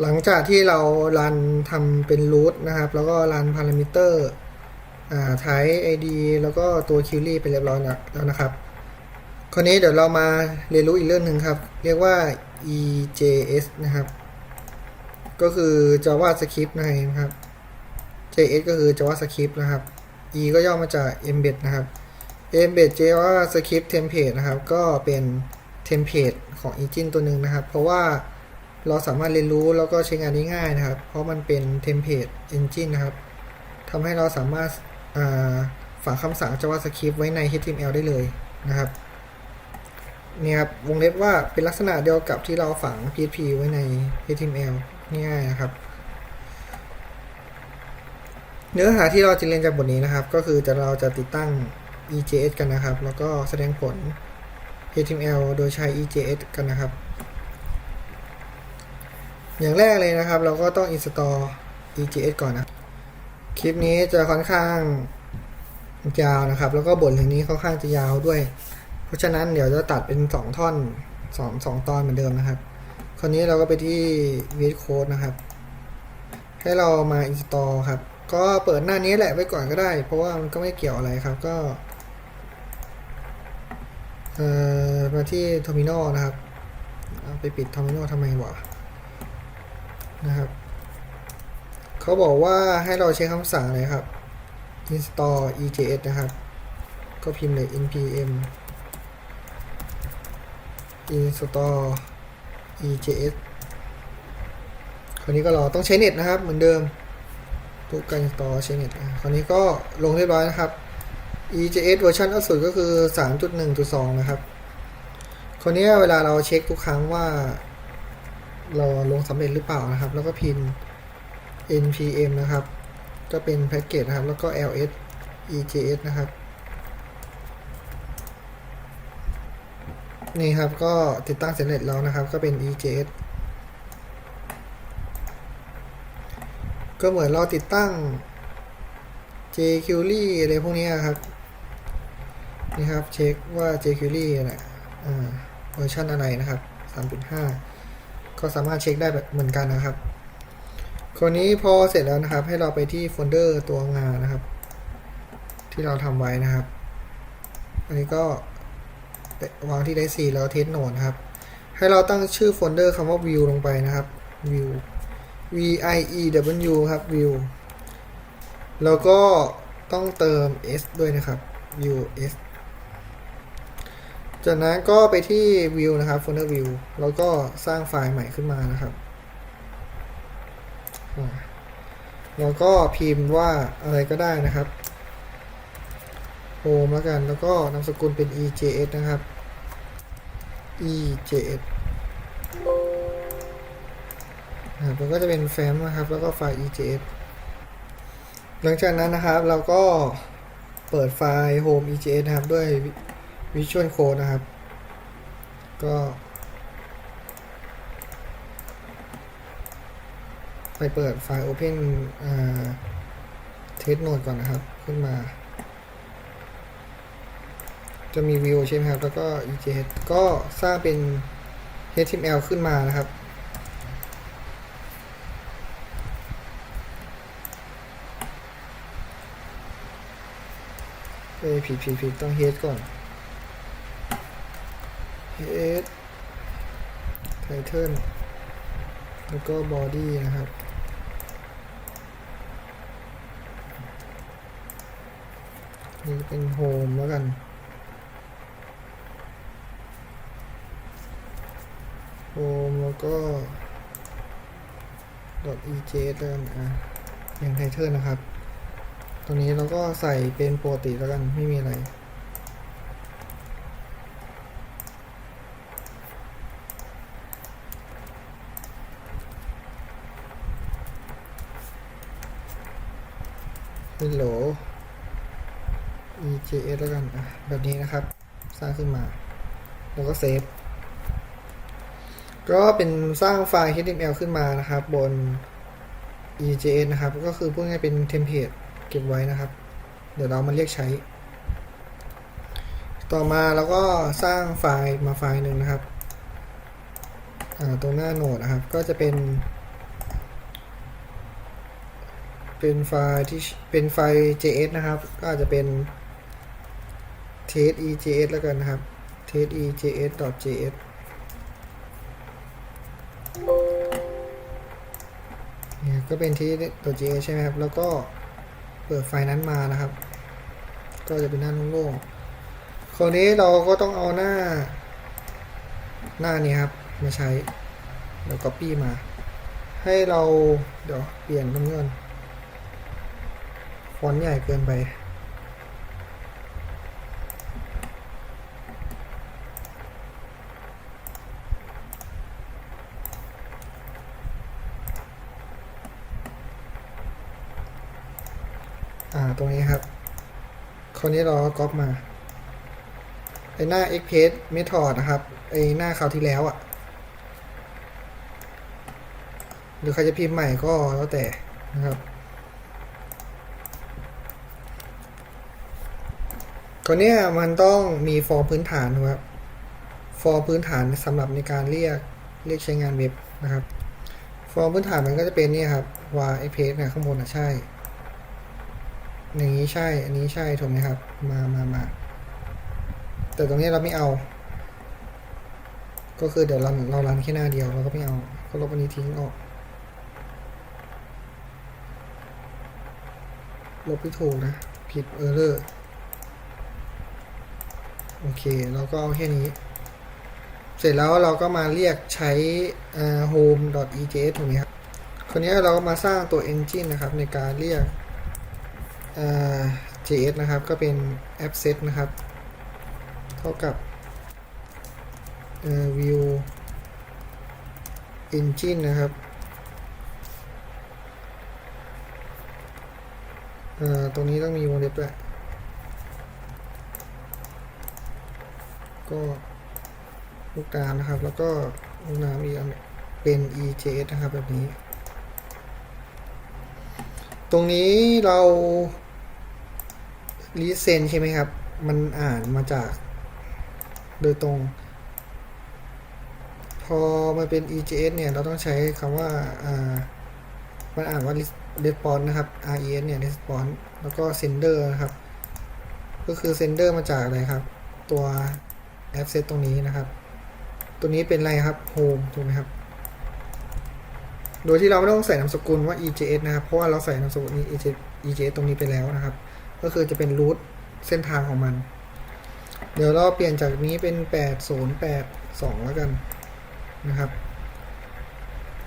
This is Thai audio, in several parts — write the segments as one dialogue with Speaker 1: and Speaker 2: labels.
Speaker 1: หลังจากที่เรารันทำเป็น root นะครับ แล้วก็รัน parameter อ่า type id แล้วก็ตัว query ไปเรียบร้อยแล้วนะครับ คราวนี้เดี๋ยวเรามาเรียนรู้อีกเรื่องหนึ่งครับ เรียกว่า EJS นะครับ ก็คือ JavaScript นะครับ JS ก็คือ JavaScript นะครับ E ก็ย่อมาจาก Embed นะครับ Embed JavaScript Template นะครับ ก็เป็นเทมเพลตของ Engine ตัวหนึ่งนะครับ เพราะว่า เราสามารถเรียนรู้แล้วก็ใช้งานได้ง่ายนะครับ เพราะมันเป็นเทมเพลต Engine นะครับทำให้เราสามารถาฝังคำสั่ง JavaScript ไว้ใน HTML ได้เลยนะครับเนี่ยครับวงเล็บว่าเป็นลักษณะเดียวกับที่เราฝัง PHP ไว้ใน HTML ง่ายนะครับ เนื้อหาที่เราจะเรียนจากบทนี้นะครับ ก็คือจะเราจะติดตั้ง EJS กันนะครับ แล้วก็แสดงผล HTML โดยใช้ EJS กันนะครับ อย่างแรกเลยนะครับ เราก็ต้อง install EJS ก่อนนะ คลิปนี้จะค่อนข้างยาวนะครับ แล้วก็บทเรื่องนี้ค่อนข้างจะยาวด้วย เพราะฉะนั้นเดี๋ยวจะตัดเป็น 2 ท่อน2 2ตอนเหมือนเดิมนะครับ คราวนี้เราก็ไปที่ VS Code นะครับ ให้เรามา install ครับ ก็เปิดหน้านี้แหละไว้ก่อนก็ได้ เพราะว่ามันก็ไม่เกี่ยวอะไรครับ ก็มาที่ Terminal นะครับ ไปปิด Terminal ทำไมวะ นะครับ เขาบอกว่าให้เราใช้คำสั่งเลยครับ install EJS นะครับ ก็พิมพ์เลย npm install EJS คราวนี้ก็รอต้องใช้เน็ตนะครับ เหมือนเดิมทุกการ install ใช้เน็ตคราวนี้ก็ลงเรียบร้อยนะครับ EJS เวอร์ชันล่าสุดก็คือ 3.1.2 นะครับคราวนี้เวลาเราเช็คทุกครั้งว่า ราลงสำเร็จหรือเปล่านะครับ แล้วก็พิมพ์ npm นะครับ ก็เป็นแพ็กเกจนะครับ แล้วก็ ls ejs นะครับ นี่ครับก็ติดตั้งเสร็จแล้วนะครับ ก็เป็น ejs ก็เหมือนเราติดตั้ง jQuery อะไรพวกนี้ครับ นี่ครับ เช็คว่า jQuery นะอ่าเวอร์ชันอะไรนะครับ 3.5 ก็สามารถเช็คได้แบบเหมือนกันนะครับ คราวนี้พอเสร็จแล้วนะครับ ให้เราไปที่โฟลเดอร์ตัวงานนะครับ ที่เราทำไว้นะครับ อันนี้ก็วางที่ได้4แล้วเทสโหนดนครับ ให้เราตั้งชื่อโฟลเดอร์คำว่า view ลงไปนะครับ view v i e w ครับ view แล้วก็ต้องเติม s ด้วยนะครับ view s จากนั้นก็ไปที่ view นะครับ folder view แล้วก็สร้างไฟล์ใหม่ขึ้นมานะครับแล้วก็พิมพ์ว่าอะไรก็ได้นะครับ home แล้วกัน แล้วก็นามสกุลเป็น ejs นะครับ ejs นะครับแล้วก็จะเป็นแฟ้มนะครับ แล้วก็ไฟล์ ejs หลังจากนั้นนะครับเราก็เปิดไฟล์ home ejs นะครับด้วย Visual Code นะครับ ก็ไปเปิดไฟล์ Open อ่า Test Node ก่อนนะครับ ขึ้นมา จะมี View ใช่ไหมครับ แล้วก็ EJS ก็สร้างเป็น HTML ขึ้นมานะครับเอ้ยผิดผิดผิดต้อง H ก่อน H Title แล้วก็ Body นะครับ นี่เป็น Home แล้วกัน Home แล้วก็ .ej แล้วกันอะอย่าง Title นะครับ ตรงนี้เราก็ใส่เป็นปกติแล้วกัน ไม่มีอะไร hello ejs แล้วกันอะแบบนี้นะครับ สร้างขึ้นมา แล้วก็เซฟ ก็เป็นสร้างไฟล์ HTML ขึ้นมานะครับ บน EJS นะครับ ก็คือพูดง่ายๆเป็นเทมเพลตเก็บไว้นะครับ เดี๋ยวเรามาเรียกใช้ ต่อมาเราก็สร้างไฟล์มาไฟล์หนึ่งนะครับ ตรงหน้าโหนดนะครับ ก็จะเป็น เป็นไฟล์ที่เป็นไฟล์ JS นะครับ ก็อาจจะเป็น test ejs แล้วกันนะครับ test ejs.js เนี่ยก็เป็น test.js ใช่ไหมครับ แล้วก็เปิดไฟล์นั้นมานะครับ ก็จะเป็นหน้าโล่งๆคราวนี้เราก็ต้องเอาหน้า หน้านี้ครับ มาใช้เดี๋ยว copy มา ให้เรา เดี๋ยว เปลี่ยนตรงนี้ก่อน ฟอนต์ใหญ่เกินไป อ่า ตรงนี้ครับ คราวนี้เราก็ก๊อปมา ไอหน้า Express Method นะครับ ไอหน้าคราวที่แล้วอะ่ะ หรือใครจะพิมพ์ใหม่ก็แล้วแต่นะครับ คราวเนี้ยมันต้องมีฟอร์มพื้นฐานนะครับ ฟอร์มพื้นฐานสำหรับในการเรียกเรียกใช้งานเว็บนะครับ ฟอร์มพื้นฐานมันก็จะเป็นนี่ครับว่า Express เนี่ยข้างบนอะใช่ อย่างนี้ใช่ อันนี้ใช่ถูกไหมครับ มามามา แต่ตรงนี้เราไม่เอา ก็คือเดี๋ยวเราเรารันแค่หน้าเดียวเราก็ไม่เอา ก็ลบอันนี้ทิ้งออก ลบไม่ถูกนะ ผิดเออร์เลอร์ โอเคเราก็เอาแค่นี้ เสร็จแล้วเราก็มาเรียกใช้ home.ejs ถูกไหมครับคนนี้เราก็มาสร้างตัว engine นะครับในการเรียก JS นะครับ ก็เป็น app set นะครับ เท่ากับ view engine นะครับตรงนี้ต้องมีวงเล็บด้วย ก็ลูกตานะครับ แล้วก็ลูกน้ำอีกอันเป็น EJS นะครับแบบนี้ ตรงนี้เรารีเซนใช่ไหมครับ มันอ่านมาจาก โดยตรง พอมาเป็น EJS เนี่ย เราต้องใช้คำว่าอ่ามันอ่านว่า response นะครับ RES เนี่ย response แล้วก็ sender นะครับ ก็คือ sender มาจากอะไรครับ ตัว app set ตรงนี้นะครับ ตัวนี้เป็นอะไรครับ home ถูกไหมครับ โดยที่เราไม่ต้องใส่นามสกุลว่า EJS นะครับ เพราะว่าเราใส่นามสกุลนี้ EJS ตรงนี้ไปแล้วนะครับ ก็คือจะเป็นรูทเส้นทางของมัน เดี๋ยวเราเปลี่ยนจากนี้เป็น 8082 แล้วกันนะครับ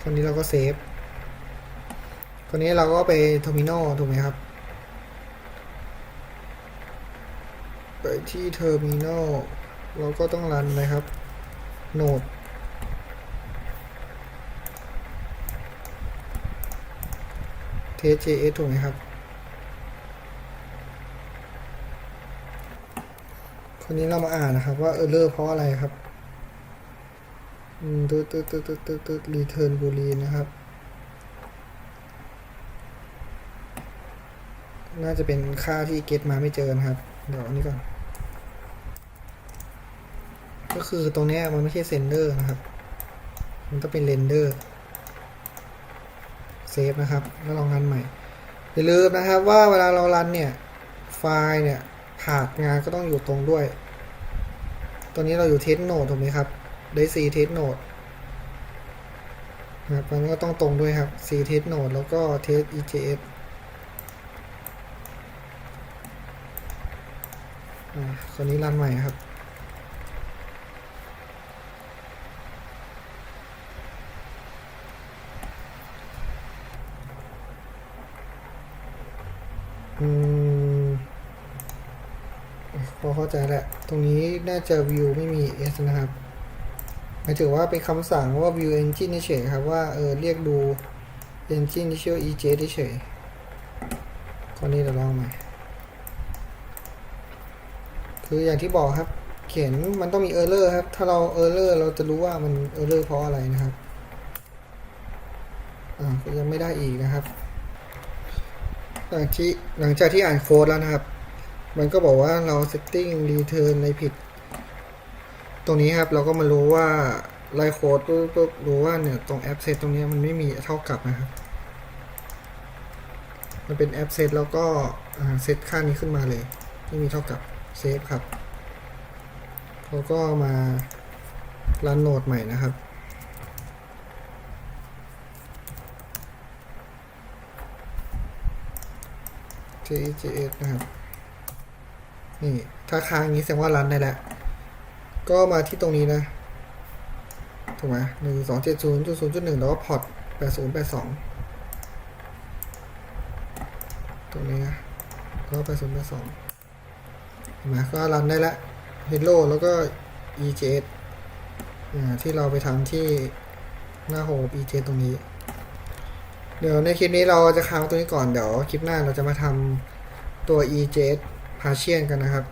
Speaker 1: คราวนี้เราก็เซฟคราวนี้เราก็ไปเทอร์มินอลถูกไหมครับไปที่เทอร์มินอล เราก็ต้องรันนะครับโนดเท JS ถูกไหมครับคนนี้เรามาอ่านนะครับว่าเออเลอร์เพราะอะไรครับอืดตึ๊ดตึ๊ดตึ๊ดตึ๊ดตึ๊ดรีเทิร์นบูลีนะครับ น่าจะเป็นค่าที่เก็ตมาไม่เจอนะครับ เดี๋ยวอันนี้ก่อน ก็คือตรงนี้มันไม่ใช่เซนเดอร์นะครับ มันต้องเป็นเรนเดอร์เซฟนะครับ แล้วลองรันใหม่ อย่าลืมนะครับว่าเวลาเรารันเนี่ย ไฟล์เนี่ยผาดงานก็ต้องอยู่ตรงด้วย ตอนนี้เราอยู่เทสโนดถูกไหมครับ ได้ซีเทสโนดนะครับมันก็ต้องตรงด้วยครับ C เทสโนดแล้วก็เทส EJS อ่าคราวนี้รันใหม่ครับ อืมพอเข้าใจแล้วตรงนี้น่าจะ view ไม่มี s นะครับหมายถึงว่าเป็นคำสั่งว่า view engine เฉยครับว่าเออเรียกดู engine ที่ชื่อ ej เฉยข้อนี้เราลองใหม่คืออย่างที่บอกครับ เขียนมันต้องมี error ครับ ถ้าเรา error เราจะรู้ว่ามัน error เพราะอะไรนะครับ อ่าก็ยังไม่ได้อีกนะครับ หลังที่หลังจากที่อ่านโค้ดแล้วนะครับ มันก็บอกว่าเรา setting return ในผิด ตรงนี้ครับเราก็มารู้ว่าไล่โค้ดปุ๊บปุ๊บรู้ว่าเนี่ยตรงแอปเซตตรงนี้มันไม่มีเท่ากับนะครับ มันเป็นแอปเซตแล้วก็เซตค่านี้ขึ้นมาเลย ไม่มีเท่ากับเซฟครับแล้วก็มารันโหนดใหม่นะครับ JJS นะครับ นี่ ถ้าค้างงนี้แสดงว่ารันได้แล้ว ก็มาที่ตรงนี้นะ ถูกไหมหนึ่งสองเจ็ดศูนย์จุดศูนย์จุดหนึ่งแล้วก็พอร์ตแปดศูนย์แปดสองตรงนี้นะก็แปดศูนย์แปดสองเห็นไหมก็รันได้แล้ว Hello แล้วก็ EJS อ่าที่เราไปทำที่หน้าโฮม EJS ตรงนี้ เดี๋ยวในคลิปนี้เราจะค้างตัวนี้ก่อนเดี๋ยวคลิปหน้าเราจะมาทำตัว EJS Partition กันนะครับ